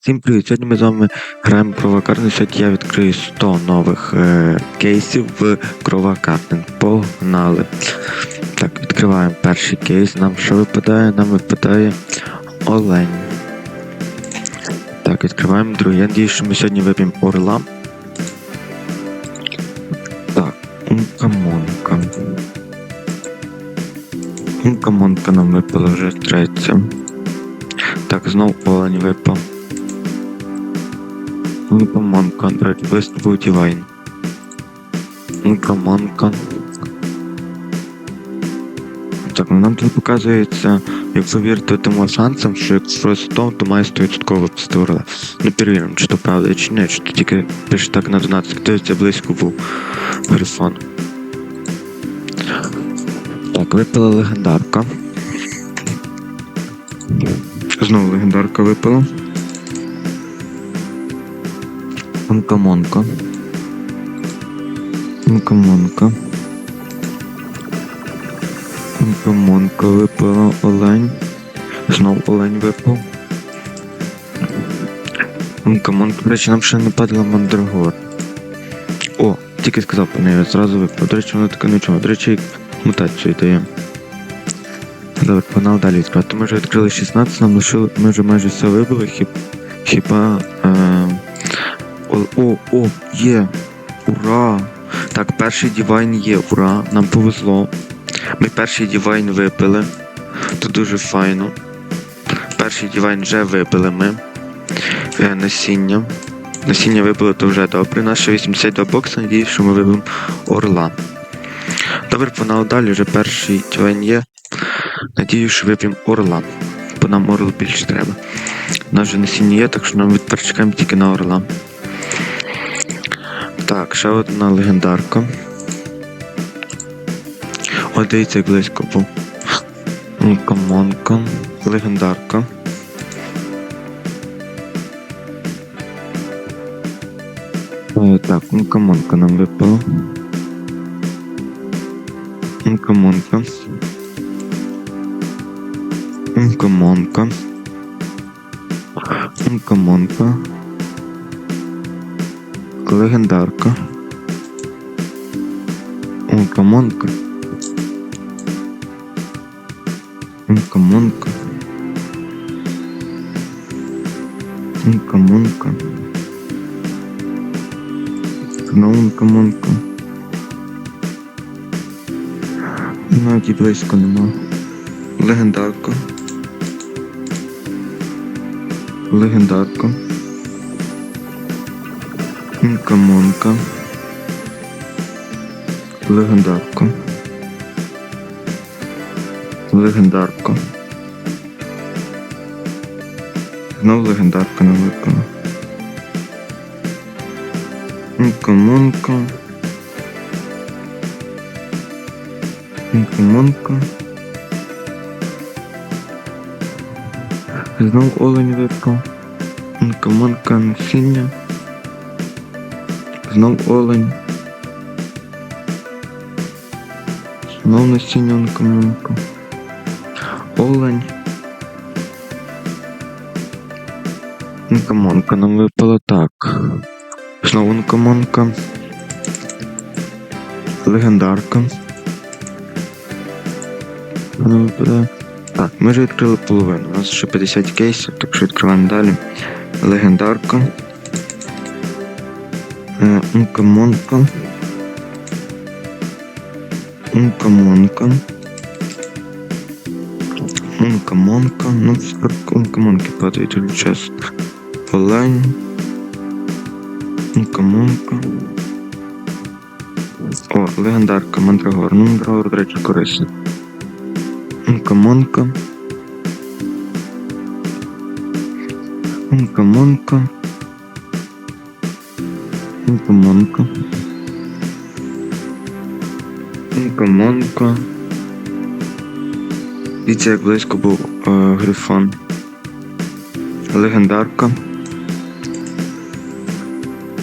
Всім привіт! Сьогодні ми з вами граємо Кровокартин. Сьогодні я відкрию 100 нових е, кейсів в Кровокартин. Погнали! Так, відкриваємо перший кейс. Нам що випадає? Нам випадає олень. Так, відкриваємо другий. Я надію, що ми сьогодні вип'ємо орла. Так, ункамонка. Ункамонка нам випала вже третя. Так, знов олень випав. Лукоманка, дать виступив Дівайн. Лукоманка. Так, ну нам тут показується, якщо вірити тому шансам, що якщо 100, то має 100% випустити орла. Ну перевіримо, чи то правда, чи ні, чи то тільки пише так на 12, хто це близько був Грифон. Так, випала легендарка. Знову легендарка випала. Онкамонка. Онкамонка. Онкамонка випала олень. Знов олень випав. Онкамонка, до речі, нам ще не падала мандрагор. О, тільки сказав по неї, зразу випав. До речі, вона така нічого. До речі, мутацію дає. Добре, погнали далі відкривати. Ми вже відкрили 16, нам лишили, ми вже майже все вибили, хіб, хіба. Е, о, о, о, є! Ура! Так, перший дівайн є, ура! Нам повезло. Ми перший дівайн випили. Це дуже файно. Перший дівайн вже випили ми. Е, насіння. Насіння випили, то вже добре. Наше 82 бокса, надіюсь, що ми вибимо орла. Добре, погнали далі, вже перший дівайн є. Надіюсь, що вип'ємо орла. Бо нам орл більше треба. У нас вже насіння є, так що нам відперчекаємо тільки на орла. Так, ще одна легендарка. О, дивіться, як близько був. Камонка. Легендарка. Е, Так, камонка нам випала. Камонка. Камонка. Камонка. Легендарка. Ункамонка. Ункамонка. Ункамонка. Знову ункамонка. Навіть і близько нема. Легендарка. Легендарка. Камонка. Легендарка. Легендарка. Знову легендарка не випала. Камонка. Камонка. Знову олень випав. Камонка насіння. Знов олень. Знов насіння онкомонка. Олень. Онкомонка нам випало так. Знову онкомонка. Легендарка. Вона випадає. Так, ми вже відкрили половину. У нас ще 50 кейсів, так що відкриваємо далі. Легендарка. Ункамонка. Ункамонка. Ункамонка. Ну, ункамонки падають дуже часто. Олень. Ункамонка. О, легендарка Мандрагор. Ну, Мандрагор, до речі, корисний. Ункамонка. Ункамонка. Ункамонка. Ункамонка. Дивіться, як близько був е, грифон. Легендарка.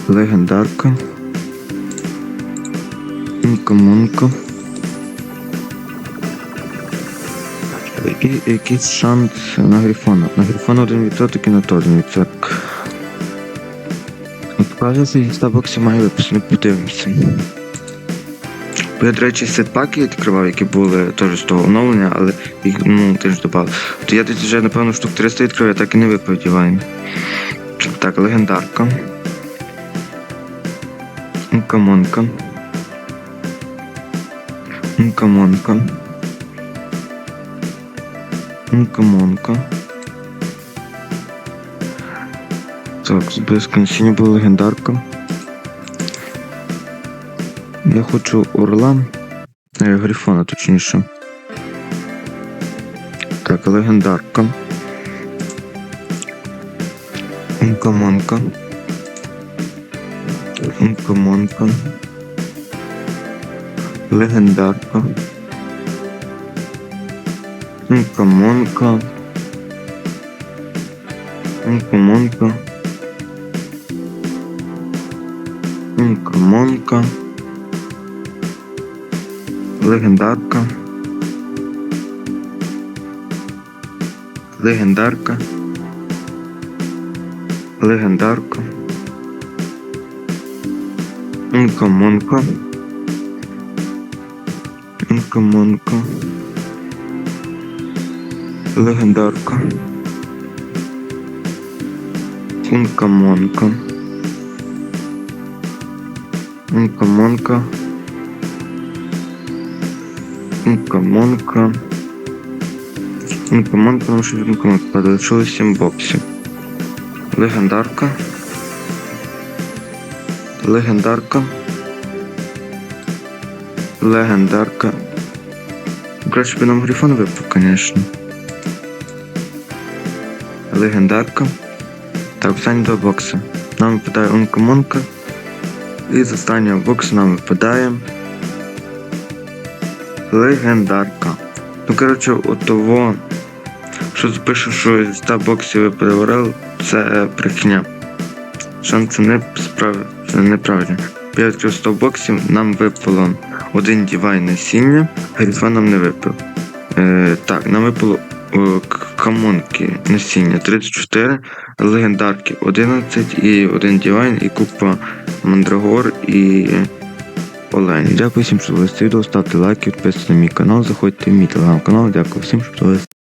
Легендарка. Ункамонка. Який, якийсь шанс на Грифона. На Грифона 1% і на то 1%. 100 боксів має виписано, подивимося. Бо я, до речі, сетпаки відкривав, які були теж з того оновлення, але їх ну, теж додав. То я десь вже, напевно, штук 300 відкрив, я так і не дівайн. Так, легендарка. Камонка. Камонка. Камонка. Так, без консіння була легендарка. Я хочу орла. Е, Грифона, точніше. Так, легендарка. Камонка. Камонка. Легендарка. Камонка. Камонка. Камонка. Легендарка. Легендарка. Легендарка. Камонка. Камонка. Легендарка. Камонка. Камонка. Камонка. Камонка, тому що від камонка залишилось 7 боксів. Легендарка. Легендарка. Легендарка. Краще би нам грифон випав, звісно. Легендарка. Так, останні два бокси. Нам випадає Ункомонка. І з останнього боксу нам випадає. Легендарка. Ну, коротше, от того, що запишу, що з 100 боксів випаде Орел, це брехня. Шанси не справ... це неправильно. Я відкрив 100 боксів, нам випало один дівай насіння, грифа нам не випав. Е, так, нам випало камонки насіння 34, легендарки 11 і один дівайн і купа мандрагор і олень. Дякую всім, що дивилися відео, ставте лайки, підписуйтесь на мій канал, заходьте в мій телеграм-канал. Дякую всім, що дивилися.